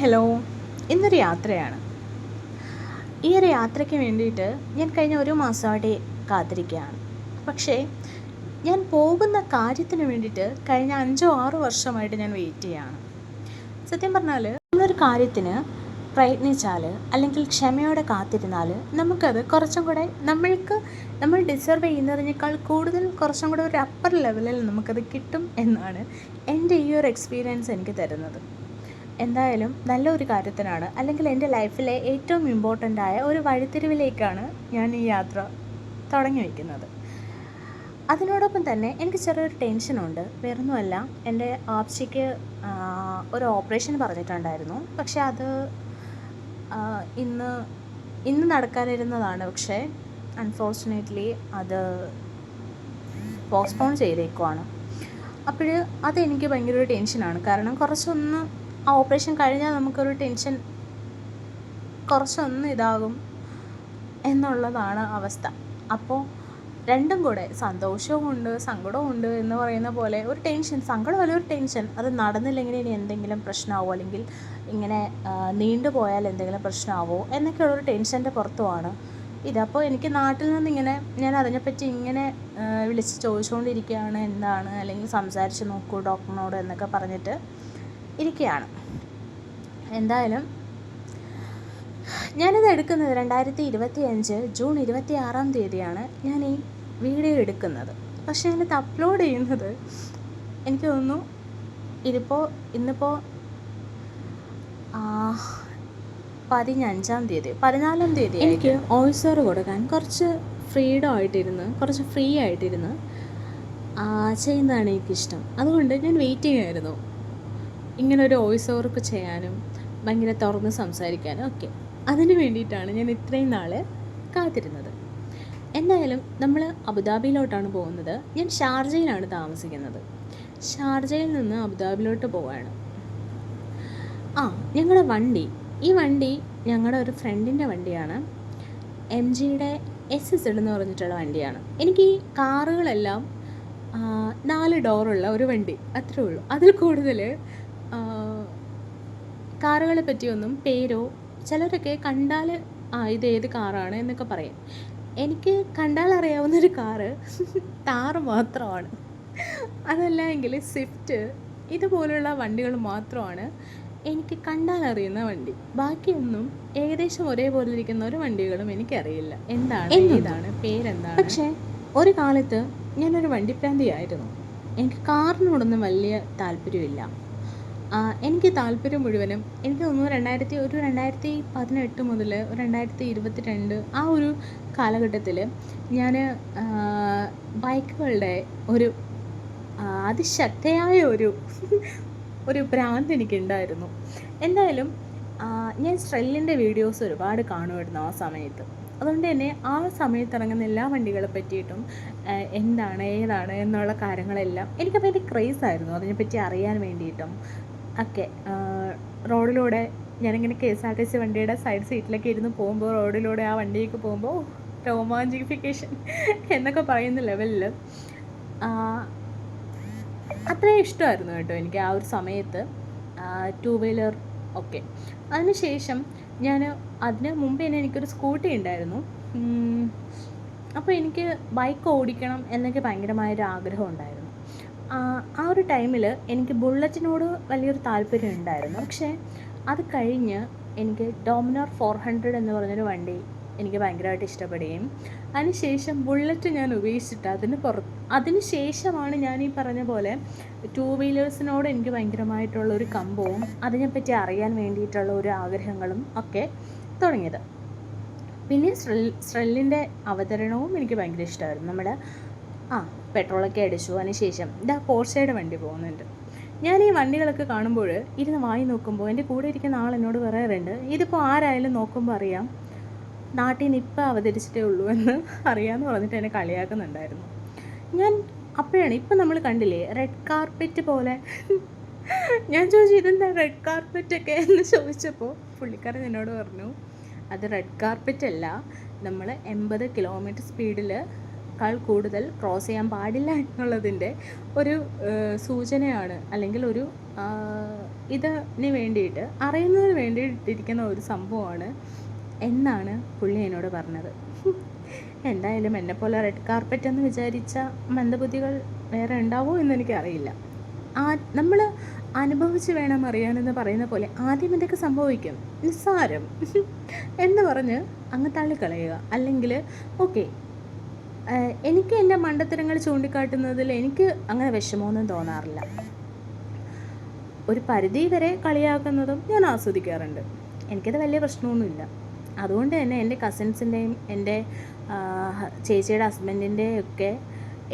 Hello ഇന്നൊരു യാത്രയാണ്. ഈ ഒരു യാത്രയ്ക്ക് വേണ്ടിയിട്ട് ഞാൻ കഴിഞ്ഞ ഒരു മാസമായിട്ട് കാത്തിരിക്കുകയാണ്. പക്ഷേ ഞാൻ പോകുന്ന കാര്യത്തിന് വേണ്ടിയിട്ട് കഴിഞ്ഞ അഞ്ചോ ആറോ വർഷമായിട്ട് ഞാൻ വെയിറ്റ് ചെയ്യുകയാണ്. സത്യം പറഞ്ഞാൽ നമ്മളൊരു കാര്യത്തിന് പ്രയത്നിച്ചാൽ അല്ലെങ്കിൽ ക്ഷമയോടെ കാത്തിരുന്നാൽ നമുക്കത് കുറച്ചും കൂടെ നമ്മൾക്ക് നമ്മൾ ഡിസർവ് ചെയ്യുന്നതിനേക്കാൾ കൂടുതൽ കുറച്ചും കൂടെ ഒരു അപ്പർ ലെവലിൽ നമുക്കത് കിട്ടും എന്നാണ് എന്റെ ഈ ഒരു എക്സ്പീരിയൻസ് എനിക്ക് തരുന്നത്. എന്തായാലും നല്ലൊരു കാര്യത്തിനാണ്. അല്ലെങ്കിൽ എന്റെ ലൈഫിലെ ഏറ്റവും ഇമ്പോർട്ടന്റ് ആയ ഒരു വഴിത്തിരിവിലേക്കാണ് ഞാൻ ഈ യാത്ര തുടങ്ങി വയ്ക്കുന്നത് അതിനോടൊപ്പം തന്നെ എനിക്ക് ചെറിയൊരു ടെൻഷനുണ്ട് വേറൊന്നുമല്ല എന്റെ ആപ്സിക്ക് ഒരു ഓപ്പറേഷൻ പറഞ്ഞിട്ടുണ്ടായിരുന്നു. പക്ഷേ അത് ഇന്ന് ഇന്ന് നടക്കാനിരുന്നതാണ്. പക്ഷേ അൺഫോർച്ചുനേറ്റ്ലി അത് പോസ്റ്റ്പോൺ ചെയ്തേക്കുവാണ്. അപ്പോൾ അതെനിക്ക് ഭയങ്കര ഒരു ടെൻഷനാണ് കാരണം കുറച്ചൊന്ന് ആ ഓപ്പറേഷൻ കഴിഞ്ഞാൽ നമുക്കൊരു ടെൻഷൻ കുറച്ചൊന്ന് ഇതാകും എന്നുള്ളതാണ് അവസ്ഥ. അപ്പോൾ രണ്ടും കൂടെ സന്തോഷവുമുണ്ട് സങ്കടവും ഉണ്ട് എന്ന് പറയുന്ന പോലെ ഒരു ടെൻഷൻ സങ്കടമല്ല ഒരു ടെൻഷൻ. അത് നടന്നില്ലെങ്കിൽ ഇനി എന്തെങ്കിലും പ്രശ്നമാവോ? അല്ലെങ്കിൽ ഇങ്ങനെ നീണ്ടു നീണ്ടുപോയാൽ എന്തെങ്കിലും പ്രശ്നമാവോ? എന്നൊക്കെയുള്ളൊരു ടെൻഷന്റെ പുറത്തുമാണ്. ഇതപ്പോൾ എനിക്ക് നാട്ടിൽ നിന്ന് ഇങ്ങനെ ഞാൻ അതിനെപ്പറ്റി ഇങ്ങനെ വിളിച്ച് ചോദിച്ചുകൊണ്ടിരിക്കുകയാണ് എന്താണ്? അല്ലെങ്കിൽ സംസാരിച്ച് നോക്കൂ ഡോക്ടറിനോട് എന്നൊക്കെ പറഞ്ഞിട്ട്. ഇരിക്കുകയാണ് എന്തായാലും ഞാനിത് എടുക്കുന്നത് രണ്ടായിരത്തി ഇരുപത്തി അഞ്ച് ജൂൺ ഇരുപത്തി ആറാം തീയതിയാണ് ഞാൻ ഈ വീഡിയോ എടുക്കുന്നത്. പക്ഷേ ഞാനിത് അപ്ലോഡ് ചെയ്യുന്നത് എനിക്ക് തോന്നുന്നു ഇതിപ്പോൾ ഇന്നിപ്പോൾ പതിനഞ്ചാം തീയതി പതിനാലാം തീയതി എനിക്ക് വോയിസ് കൊടുക്കാൻ കുറച്ച് ഫ്രീഡം ആയിട്ടിരുന്ന് കുറച്ച് ഫ്രീ ആയിട്ടിരുന്ന്. ചെയ്യുന്നതാണ് എനിക്കിഷ്ടം. അതുകൊണ്ട് ഞാൻ വെയിറ്റിംഗ് ആയിരുന്നു. ഇങ്ങനെ ഒരു വോയിസ് ഓവർക്ക് ചെയ്യാനും ഭയങ്കര തുറന്ന് സംസാരിക്കാനും ഒക്കെ. അതിന് വേണ്ടിയിട്ടാണ് ഞാൻ ഇത്രയും നാൾ കാത്തിരുന്നത്. എന്തായാലും നമ്മൾ അബുദാബിയിലോട്ടാണ് പോകുന്നത്. ഞാൻ ഷാർജയിലാണ് താമസിക്കുന്നത്. ഷാർജയിൽ നിന്ന് അബുദാബിയിലോട്ട് പോവാണ്. ആ ഞങ്ങളുടെ വണ്ടി. ഈ വണ്ടി ഞങ്ങളുടെ ഒരു ഫ്രണ്ടിന്റെ വണ്ടിയാണ്. എം ജിയുടെ എസ് എസ് എന്ന് പറഞ്ഞിട്ടുള്ള വണ്ടിയാണ്. എനിക്ക് ഈ കാറുകളെല്ലാം നാല് ഡോറുള്ള ഒരു വണ്ടി. അത്രേ ഉള്ളൂ. അതിൽ കൂടുതൽ കാറുകളെ പറ്റിയൊന്നും പേരോ ചിലരൊക്കെ കണ്ടാൽ ആ ഇത് ഏത് കാറാണ്? എന്നൊക്കെ പറയും. എനിക്ക് കണ്ടാൽ അറിയാവുന്ന ഒരു കാറ് താറ് മാത്രമാണ്. അതല്ല എങ്കിൽ സ്വിഫ്റ്റ് ഇതുപോലുള്ള വണ്ടികൾ മാത്രമാണ് എനിക്ക് കണ്ടാൽ അറിയുന്ന വണ്ടി. ബാക്കിയൊന്നും ഏകദേശം ഒരേപോലെ ഇരിക്കുന്ന ഒരു വണ്ടികളും എനിക്കറിയില്ല. എന്താണ് ഏതാണ് പേരെന്താണ്? പക്ഷേ ഒരു കാലത്ത് ഞാനൊരു വണ്ടിപ്രാന്തിയായിരുന്നു എനിക്ക് കാറിനോടൊന്നും വലിയ താല്പര്യമില്ല. എനിക്ക് താല്പര്യം മുഴുവനും എനിക്ക് തോന്നുന്നു രണ്ടായിരത്തി ഒരു രണ്ടായിരത്തി പതിനെട്ട് മുതൽ രണ്ടായിരത്തി ഇരുപത്തി രണ്ട് ആ ഒരു കാലഘട്ടത്തിൽ ഞാൻ ബൈക്കുകളുടെ ഒരു അതിശക്തയായ ഒരു ഒരു ഭ്രാന്ത് എനിക്കുണ്ടായിരുന്നു. എന്തായാലും ഞാൻ സ്ട്രെല്ലിന്റെ വീഡിയോസ് ഒരുപാട് കാണുമായിരുന്നു ആ സമയത്ത്. അതുകൊണ്ട് തന്നെ ആ സമയത്ത് ഇറങ്ങുന്ന എല്ലാ വണ്ടികളെ പറ്റിയിട്ടും എന്താണ് ഏതാണ് എന്നുള്ള കാര്യങ്ങളെല്ലാം എനിക്ക് ഭയങ്കര ക്രേസ് ആയിരുന്നു അതിനെപ്പറ്റി അറിയാൻ വേണ്ടിയിട്ടും ഒക്കെ റോഡിലൂടെ ഞാനിങ്ങനെ K S R T C വണ്ടിയുടെ സൈഡ് സീറ്റിലൊക്കെ ഇരുന്ന് പോകുമ്പോൾ റോഡിലൂടെ ആ വണ്ടിയൊക്കെ പോകുമ്പോൾ രോമാഞ്ചിഫിക്കേഷൻ എന്നൊക്കെ പറയുന്ന ലെവലിൽ അത്രയും ഇഷ്ടമായിരുന്നു കേട്ടോ എനിക്ക് ആ ഒരു സമയത്ത് ടു വീലർ ഒക്കെ. അതിനുശേഷം ഞാൻ അതിന് മുമ്പ് തന്നെ എനിക്കൊരു സ്കൂട്ടി ഉണ്ടായിരുന്നു. അപ്പോൾ എനിക്ക് ബൈക്ക് ഓടിക്കണം എന്നൊക്കെ ഭയങ്കരമായൊരു ആഗ്രഹം ഉണ്ടായിരുന്നു. ആ ഒരു ടൈമിൽ എനിക്ക് ബുള്ളറ്റിനോട് വലിയൊരു താല്പര്യം ഉണ്ടായിരുന്നു. പക്ഷേ അത് കഴിഞ്ഞ് എനിക്ക് ഡോമിനോർ ഫോർ ഹൺഡ്രഡ് എന്ന് പറഞ്ഞൊരു വണ്ടി എനിക്ക് ഭയങ്കരമായിട്ട് ഇഷ്ടപ്പെടുകയും അതിനുശേഷം ബുള്ളറ്റ് ഞാൻ ഉപേക്ഷിച്ചിട്ട് അതിന് പുറത്ത് അതിനുശേഷമാണ് ഞാൻ ഈ പറഞ്ഞ പോലെ ടൂ വീലേഴ്സിനോട് എനിക്ക് ഭയങ്കരമായിട്ടുള്ള ഒരു കമ്പവും അതിനെപ്പറ്റി അറിയാൻ വേണ്ടിയിട്ടുള്ള ഒരു ആഗ്രഹങ്ങളും ഒക്കെ തുടങ്ങിയത്. പിന്നെ സ്ട്രെല്ലിന്റെ അവതരണവും എനിക്ക് ഭയങ്കര ഇഷ്ടമായിരുന്നു. നമ്മുടെ ആ പെട്രോളൊക്കെ അടിച്ചു. അതിന് ശേഷം ഇതാ പോർച്ചയുടെ വണ്ടി പോകുന്നുണ്ട്. ഞാൻ ഈ വണ്ടികളൊക്കെ കാണുമ്പോൾ ഇരുന്ന് വായി നോക്കുമ്പോൾ എന്റെ കൂടെ ഇരിക്കുന്ന ആൾ എന്നോട് പറയാറുണ്ട് ഇതിപ്പോൾ ആരായാലും നോക്കുമ്പോൾ അറിയാം. നാട്ടിൽ നിന്ന് ഇപ്പം അവതരിച്ചിട്ടേ ഉള്ളൂ എന്ന് അറിയാമെന്ന് പറഞ്ഞിട്ട് എന്നെ കളിയാക്കുന്നുണ്ടായിരുന്നു. ഞാൻ അപ്പോഴാണ് ഇപ്പം നമ്മൾ കണ്ടില്ലേ റെഡ് കാർപ്പറ്റ് പോലെ. ഞാൻ ചോദിച്ചു ഇതെന്താ റെഡ് കാർപ്പറ്റ് ഒക്കെ? എന്ന് ചോദിച്ചപ്പോൾ പുള്ളിക്കാരൻ എന്നോട് പറഞ്ഞു അത് റെഡ് കാർപ്പറ്റ് അല്ല. നമ്മൾ എൺപത് കിലോമീറ്റർ സ്പീഡിൽ ക്കാൾ കൂടുതൽ ക്രോസ് ചെയ്യാൻ പാടില്ല എന്നുള്ളതിന്റെ ഒരു സൂചനയാണ്. അല്ലെങ്കിൽ ഒരു ഇതിന് വേണ്ടിയിട്ട് അറിയുന്നതിന് വേണ്ടിയിട്ടിരിക്കുന്ന ഒരു സംഭവമാണ് എന്നാണ് പുള്ളി എന്നോട് പറഞ്ഞത്. എന്തായാലും എന്നെപ്പോലെ റെഡ് കാർപ്പറ്റ് എന്ന് വിചാരിച്ച മന്ദബുദ്ധികൾ വേറെ ഉണ്ടാവോ എന്ന് എനിക്കറിയില്ല. ആ നമ്മൾ അനുഭവിച്ച് വേണം അറിയാനെന്ന് പറയുന്ന പോലെ ആദ്യം എന്തൊക്കെ സംഭവിക്കും? നിസ്സാരം. എന്ന് പറഞ്ഞ് അങ്ങ് തള്ളിക്കളയുക. അല്ലെങ്കിൽ ഓക്കെ എനിക്ക് എന്റെ മണ്ടത്തരങ്ങൾ ചൂണ്ടിക്കാട്ടുന്നതിൽ എനിക്ക് അങ്ങനെ വിഷമമൊന്നും തോന്നാറില്ല. ഒരു പരിധി വരെ കളിയാക്കുന്നതും ഞാൻ ആസ്വദിക്കാറുണ്ട്. എനിക്കത് വലിയ പ്രശ്നമൊന്നുമില്ല. അതുകൊണ്ട് തന്നെ എന്റെ കസിൻസിന്റെയും എന്റെ ചേച്ചിയുടെ ഹസ്ബൻഡിന്റെയും ഒക്കെ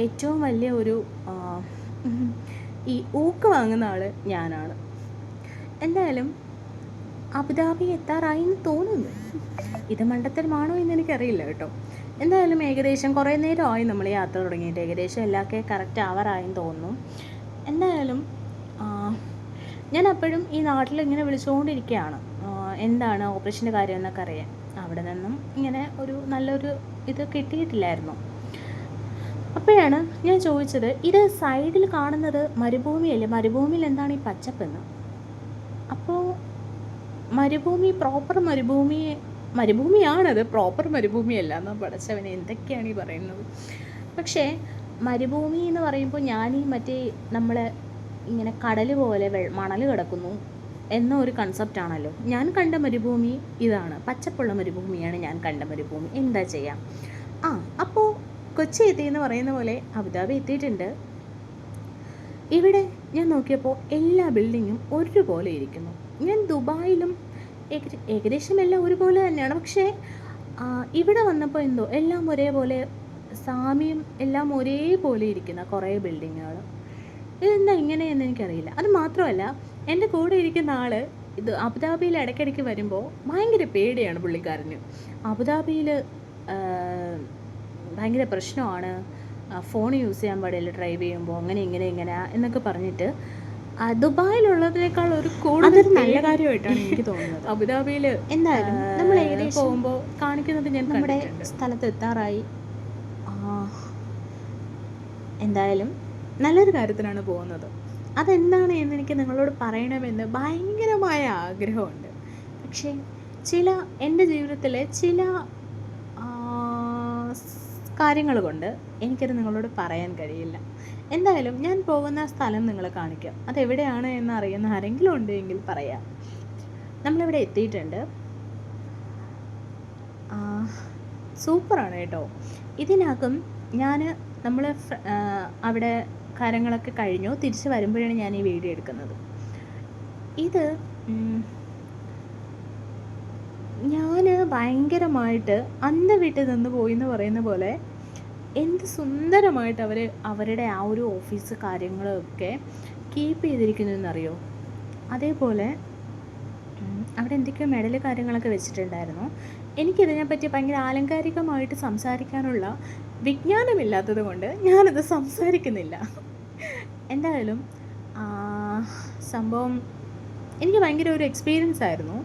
ഏറ്റവും വലിയ ഒരു ഈ ഊക്ക് വാങ്ങുന്ന ആൾ ഞാനാണ്. എന്തായാലും അബുദാബി എത്താറായി എന്ന് തോന്നുന്നു. ഇത് മണ്ടത്തരമാണോ എന്ന് എനിക്കറിയില്ല കേട്ടോ. എന്തായാലും ഏകദേശം കുറേ നേരമായി നമ്മൾ യാത്ര തുടങ്ങിയിട്ട് ഏകദേശം എല്ലാവർക്കും കറക്റ്റ് അവറായെന്ന് തോന്നുന്നു. എന്തായാലും ഞാൻ അപ്പോഴും ഈ നാട്ടിൽ ഇങ്ങനെ വിളിച്ചുകൊണ്ടിരിക്കുകയാണ്. എന്താണ് ഓപ്പറേഷന്റെ കാര്യം എന്നൊക്കെ അറിയാൻ. അവിടെ നിന്നും ഇങ്ങനെ ഒരു നല്ലൊരു ഇത് കിട്ടിയിട്ടില്ലായിരുന്നു. അപ്പോഴാണ് ഞാൻ ചോദിച്ചത് ഇത് സൈഡിൽ കാണുന്നത് മരുഭൂമിയല്ലേ? മരുഭൂമിയിൽ എന്താണ് ഈ പച്ചപ്പെന്ന്? അപ്പോൾ മരുഭൂമി പ്രോപ്പർ മരുഭൂമി മരുഭൂമിയാണത് പ്രോപ്പർ മരുഭൂമിയല്ല എന്നാ പടച്ചവനെ. എന്തൊക്കെയാണ് ഈ പറയുന്നത്? പക്ഷേ മരുഭൂമി എന്ന് പറയുമ്പോൾ ഞാൻ ഈ മറ്റേ നമ്മൾ ഇങ്ങനെ കടൽ പോലെ മണൽ കിടക്കുന്നു എന്ന ഒരു കൺസെപ്റ്റാണല്ലോ ഞാൻ കണ്ട മരുഭൂമി ഇതാണ്. പച്ചപ്പുള്ള മരുഭൂമിയാണ് ഞാൻ കണ്ട മരുഭൂമി. എന്താ ചെയ്യാം? ആ അപ്പോൾ കൊച്ചി എത്തി എന്ന് പറയുന്ന പോലെ അബുദാബി എത്തിയിട്ടുണ്ട്. ഇവിടെ ഞാൻ നോക്കിയപ്പോൾ എല്ലാ ബിൽഡിങ്ങും ഒരുപോലെ ഇരിക്കുന്നു. ഞാൻ ദുബായിലും ഏകദേശം എല്ലാം ഒരുപോലെ തന്നെയാണ്. പക്ഷേ ഇവിടെ വന്നപ്പോൾ എന്തോ എല്ലാം ഒരേപോലെ സാമ്യം എല്ലാം ഒരേപോലെ ഇരിക്കുന്ന കുറേ ബിൽഡിങ്ങുകൾ ഇതെന്താ ഇങ്ങനെയെന്ന് എനിക്കറിയില്ല. അത് മാത്രമല്ല എന്റെ കൂടെ ഇരിക്കുന്ന ആൾ ഇത് അബുദാബിയിൽ ഇടയ്ക്കിടയ്ക്ക് വരുമ്പോൾ ഭയങ്കര പേടിയാണ് പുള്ളിക്കാരന്. അബുദാബിയിൽ ഭയങ്കര പ്രശ്നമാണ്. ഫോൺ യൂസ് ചെയ്യാൻ പാടില്ല ഡ്രൈവ് ചെയ്യുമ്പോൾ അങ്ങനെ ഇങ്ങനെ ഇങ്ങനെ എന്നൊക്കെ പറഞ്ഞിട്ട് ദുബായിലുള്ളതിനേക്കാൾ ഒരു കൂടുതൽ നല്ല കാര്യമായിട്ടാണ് എനിക്ക് തോന്നുന്നത്. അബുദാബിയിൽ എന്തായാലും നമ്മൾ ഏകദേശം പോകുമ്പോൾ കാണിക്കുന്നത് ഞാൻ നമ്മുടെ സ്ഥലത്ത് എത്താറായി എന്തായാലും നല്ലൊരു കാര്യത്തിനാണ് പോകുന്നത്. അതെന്താണ് എന്ന് എനിക്ക് നിങ്ങളോട് പറയണമെന്ന് ഭയങ്കരമായ ആഗ്രഹമുണ്ട്. പക്ഷേ ചില എന്റെ ജീവിതത്തിലെ ചില കാര്യങ്ങൾ കൊണ്ട് എനിക്കത് നിങ്ങളോട് പറയാൻ കഴിയില്ല. എന്തായാലും ഞാൻ പോകുന്ന സ്ഥലം നിങ്ങളെ കാണിക്കാം. അതെവിടെയാണ് എന്ന് അറിയുന്ന ആരെങ്കിലും ഉണ്ടെങ്കിൽ പറയാം. നമ്മളിവിടെ എത്തിയിട്ടുണ്ട്. സൂപ്പറാണ് കേട്ടോ. ഇതിനകം ഞാൻ നമ്മൾ അവിടെ കാര്യങ്ങളൊക്കെ കഴിഞ്ഞു. തിരിച്ച് വരുമ്പോഴാണ് ഞാൻ ഈ വീഡിയോ എടുക്കുന്നത്. ഇത് ഞാൻ ഭയങ്കരമായിട്ട് അന്ത വീട്ടിൽ നിന്ന് പോയി എന്ന് പറയുന്ന പോലെ എന്ത് സുന്ദരമായിട്ട് അവർ അവരുടെ ആ ഒരു ഓഫീസ് കാര്യങ്ങളൊക്കെ കീപ്പ് ചെയ്തിരിക്കുന്നു എന്നറിയോ അതേപോലെ അവിടെ എന്തൊക്കെയോ മെഡൽ കാര്യങ്ങളൊക്കെ വെച്ചിട്ടുണ്ടായിരുന്നു. എനിക്കിതിനെപ്പറ്റി ഭയങ്കര ആലങ്കാരികമായിട്ട് സംസാരിക്കാനുള്ള വിജ്ഞാനമില്ലാത്തത് കൊണ്ട് ഞാനത് സംസാരിക്കുന്നില്ല. എന്തായാലും സംഭവം എനിക്ക് ഭയങ്കര ഒരു എക്സ്പീരിയൻസ് ആയിരുന്നു.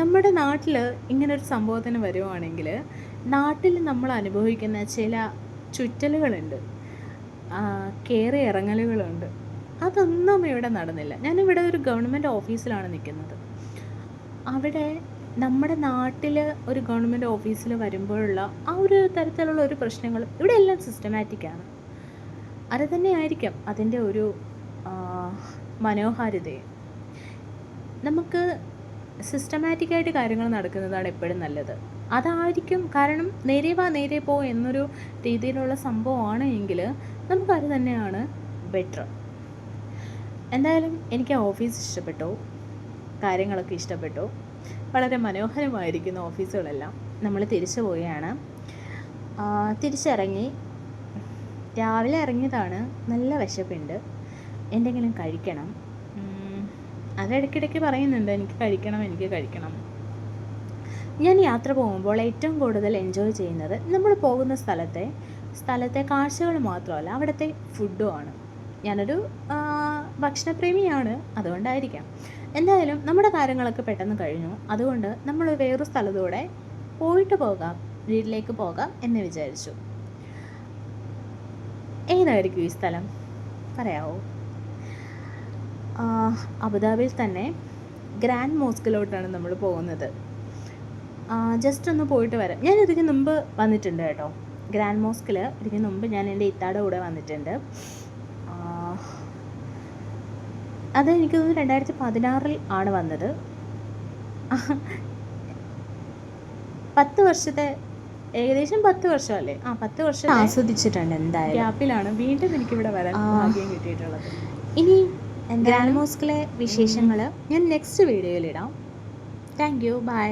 നമ്മുടെ നാട്ടിൽ ഇങ്ങനൊരു സംഭവത്തിന് വരുവാണെങ്കിൽ നാട്ടിൽ നമ്മൾ അനുഭവിക്കുന്ന ചില ചുറ്റലുകളുണ്ട്. കയറി ഇറങ്ങലുകളുണ്ട്. അതൊന്നും ഇവിടെ നടന്നില്ല. ഞാനിവിടെ ഒരു ഗവൺമെന്റ് ഓഫീസിലാണ് നിൽക്കുന്നത്. അവിടെ നമ്മുടെ നാട്ടിൽ ഒരു ഗവൺമെന്റ് ഓഫീസിൽ വരുമ്പോഴുള്ള ആ ഒരു തരത്തിലുള്ള ഒരു പ്രശ്നങ്ങൾ ഇവിടെ എല്ലാം സിസ്റ്റമാറ്റിക്കാണ് അത് തന്നെയായിരിക്കും അതിന്റെ ഒരു മനോഹാരിതയും. നമുക്ക് സിസ്റ്റമാറ്റിക്കായിട്ട് കാര്യങ്ങൾ നടക്കുന്നതാണ് എപ്പോഴും നല്ലത്. അതായിരിക്കും കാരണം നേരെ വാ നേരെ പോ എന്നൊരു രീതിയിലുള്ള സംഭവമാണ് എങ്കിൽ നമുക്കത് തന്നെയാണ് ബെറ്റർ എന്തായാലും എനിക്ക് ഓഫീസ് ഇഷ്ടപ്പെട്ടു. കാര്യങ്ങളൊക്കെ ഇഷ്ടപ്പെട്ടു. വളരെ മനോഹരമായിരിക്കുന്ന ഓഫീസുകളെല്ലാം നമ്മൾ തിരിച്ചു പോവുകയാണ്. തിരിച്ചിറങ്ങി. രാവിലെ ഇറങ്ങിയതാണ്. നല്ല വിശപ്പുണ്ട്. എന്തെങ്കിലും കഴിക്കണം. അത് അതിടയ്ക്കിടയ്ക്ക് പറയുന്നുണ്ട് എനിക്ക് കഴിക്കണം എനിക്ക് കഴിക്കണം. ഞാൻ യാത്ര പോകുമ്പോൾ ഏറ്റവും കൂടുതൽ എൻജോയ് ചെയ്യുന്നത് നമ്മൾ പോകുന്ന സ്ഥലത്തെ സ്ഥലത്തെ കാഴ്ചകൾ മാത്രമല്ല അവിടുത്തെ ഫുഡും ആണ്. ഞാനൊരു ഭക്ഷണപ്രേമിയാണ് അതുകൊണ്ടായിരിക്കാം. എന്തായാലും നമ്മുടെ കാര്യങ്ങളൊക്കെ പെട്ടെന്ന് കഴിഞ്ഞു. അതുകൊണ്ട് നമ്മൾ വേറൊരു സ്ഥലത്തൂടെ പോയിട്ട് പോകാം വീട്ടിലേക്ക് പോകാം എന്ന് വിചാരിച്ചു. ഏതായിരിക്കും ഈ സ്ഥലം? പറയാവോ? അബുദാബിയിൽ തന്നെ ഗ്രാൻഡ് മോസ്കിലോട്ടാണ് നമ്മൾ പോകുന്നത്. ജസ്റ്റ് ഒന്ന് പോയിട്ട് വരാം. ഞാൻ ഇതിന് മുമ്പ് വന്നിട്ടുണ്ട് കേട്ടോ. ഗ്രാൻഡ് മോസ്കിൽ ഇതിന് മുമ്പ് ഞാൻ എന്റെ ഇത്താടെ കൂടെ വന്നിട്ടുണ്ട്. അത് എനിക്ക് തോന്നുന്നു രണ്ടായിരത്തി പതിനാറിൽ ആണ് വന്നത്. പത്ത് വർഷത്തെ ഏകദേശം പത്ത് വർഷമല്ലേ? ആ പത്ത് വർഷം ആസ്വദിച്ചിട്ടുണ്ട് എന്തായാലും. ഗ്യാപ്പിലാണ്. വീണ്ടും എനിക്കിവിടെ വരാൻ. ഭാഗ്യം കിട്ടിയിട്ടുള്ളത്. ഇനി ഗ്രാൻഡ് മോസ്കിലെ വിശേഷങ്ങൾ ഞാൻ നെക്സ്റ്റ് വീഡിയോയിൽ ഇടാം. Thank you by